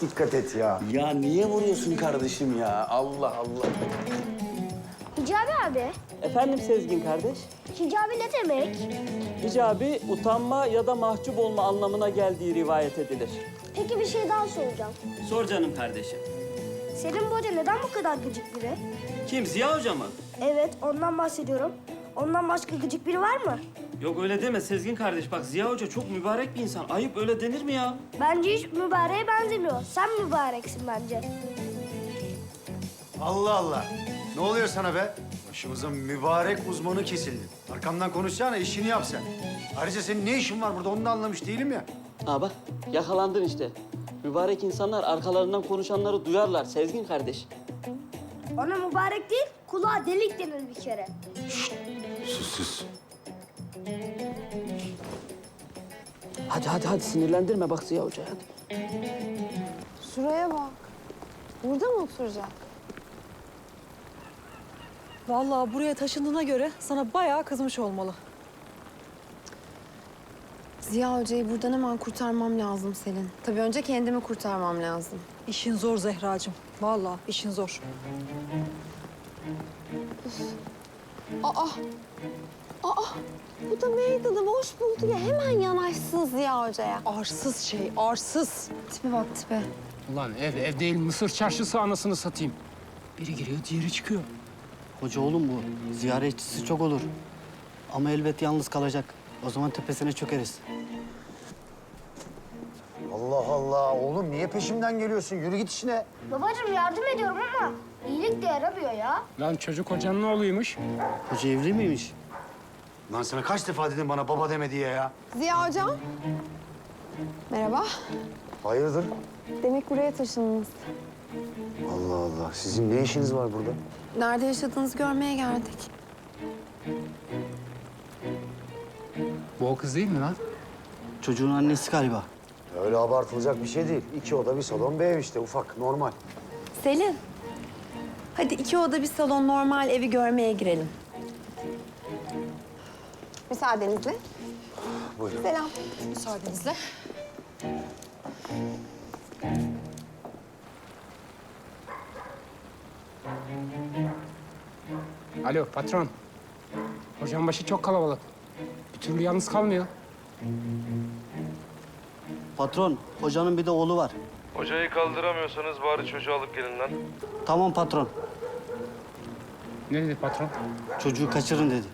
Dikkat et ya. Ya niye vuruyorsun kardeşim ya? Allah Allah. Hicabi abi. Efendim Sezgin kardeş? Hicabi ne demek? Hicabi utanma ya da mahcup olma anlamına geldiği rivayet edilir. Peki bir şey daha soracağım. Sor canım kardeşim. Senin bu hoca neden bu kadar gıcık biri? Kim Ziya Hoca mı? Evet, ondan bahsediyorum. Ondan başka gıcık biri var mı? Yok öyle deme Sezgin kardeş. Bak Ziya Hoca çok mübarek bir insan. Ayıp öyle denir mi ya? Bence hiç mübareğe benzemiyor. Sen mübareksin bence. Allah Allah. Ne oluyor sana be? Başımızın mübarek uzmanı kesildi. Arkamdan konuşsana, işini yap sen. Ayrıca senin ne işin var burada onu da anlamış değilim ya. Aa bak yakalandın işte. Mübarek insanlar arkalarından konuşanları duyarlar Sezgin kardeş. Ona mübarek değil, kulağa delik denir bir kere. Sus sus. Hadi hadi hadi sinirlendirme bak Ziya Hoca hadi. Şuraya bak. Burada mı oturacak? Vallahi buraya taşındığına göre sana bayağı kızmış olmalı. Ziya Hoca'yı buradan hemen kurtarmam lazım Selin. Tabii önce kendimi kurtarmam lazım. İşin zor Zehracığım. Vallahi işin zor. Aa! Aa! Bu da meydanı boş buldu ya. Hemen yanaşsın Ziya Hoca'ya. Arsız şey, arsız. Tipe bak tipe. Ulan ev ev değil Mısır çarşısı anasını satayım. Biri giriyor diğeri çıkıyor. Hoca oğlum bu. Ziyaretçisi çok olur. Ama elbet yalnız kalacak. O zaman tepesine çökeriz. Allah Allah. Oğlum niye peşimden geliyorsun? Yürü git işine. Babacığım yardım ediyorum ama iyilik de yaramıyor ya. Lan çocuk hocanın oğluymuş. Hoca evli miymiş? Lan sana kaç defa dedim bana baba deme diye ya. Ziya Hocam. Merhaba. Hayırdır? Demek buraya taşındınız. Allah Allah. Sizin ne işiniz var burada? Nerede yaşadığınızı görmeye geldik. Bu o kız değil mi lan? Çocuğun annesi galiba. Öyle abartılacak bir şey değil. İki oda bir salon bir ev işte ufak normal. Selin. Hadi iki oda bir salon normal evi görmeye girelim. Müsaadenizle. Buyurun. Selam. Müsaadenizle. Alo patron. Hocam başı çok kalabalık. Bir türlü yalnız kalmıyor. Patron, hocanın bir de oğlu var. Hocayı kaldıramıyorsanız bari çocuğu alıp gelin lan. Tamam patron. Ne dedi patron? Çocuğu kaçırın dedi.